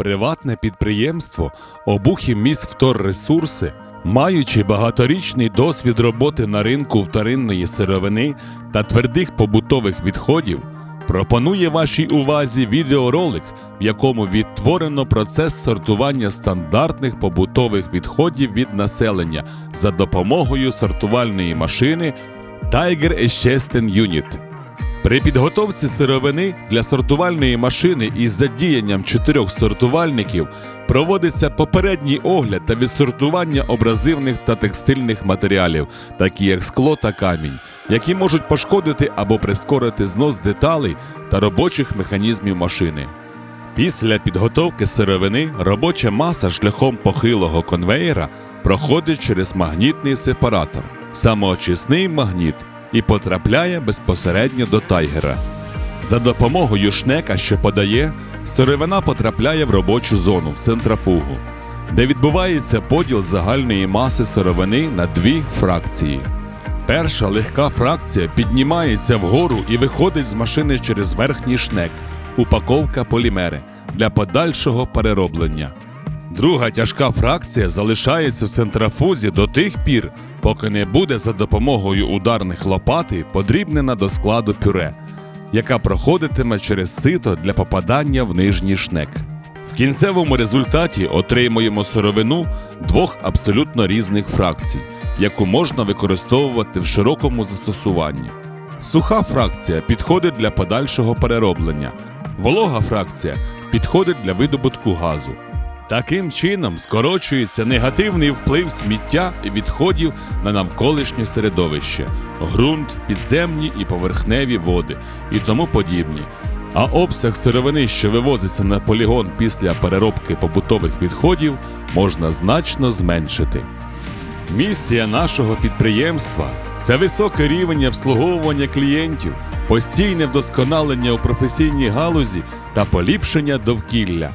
приватне підприємство Обухіміс Вторресурси, маючи багаторічний досвід роботи на ринку вторинної сировини та твердих побутових відходів, пропонує вашій увазі відеоролик, в якому відтворено процес сортування стандартних побутових відходів від населення за допомогою сортувальної машини Tiger Eschesten Unit. При підготовці сировини для сортувальної машини із задіянням чотирьох сортувальників проводиться попередній огляд та відсортування абразивних та текстильних матеріалів, такі як скло та камінь, які можуть пошкодити або прискорити знос деталей та робочих механізмів машини. Після підготовки сировини робоча маса шляхом похилого конвеєра проходить через магнітний сепаратор, самоочисний магніт і потрапляє безпосередньо до тайгера. За допомогою шнека, що подає, сировина потрапляє в робочу зону в центрафугу, де відбувається поділ загальної маси сировини на дві фракції. Перша легка фракція піднімається вгору і виходить з машини через верхній шнек, упаковка полімери для подальшого перероблення. Друга тяжка фракція залишається в центрафузі до тих пір, поки не буде за допомогою ударних лопати подрібнена до складу пюре, яка проходитиме через сито для попадання в нижній шнек. В кінцевому результаті отримуємо сировину двох абсолютно різних фракцій, яку можна використовувати в широкому застосуванні. Суха фракція підходить для подальшого перероблення, волога фракція підходить для видобутку газу. Таким чином скорочується негативний вплив сміття і відходів на навколишнє середовище, ґрунт, підземні і поверхневі води і тому подібні. А обсяг сировини, що вивозиться на полігон після переробки побутових відходів, можна значно зменшити. Місія нашого підприємства це високий рівень обслуговування клієнтів, постійне вдосконалення у професійній галузі та поліпшення довкілля.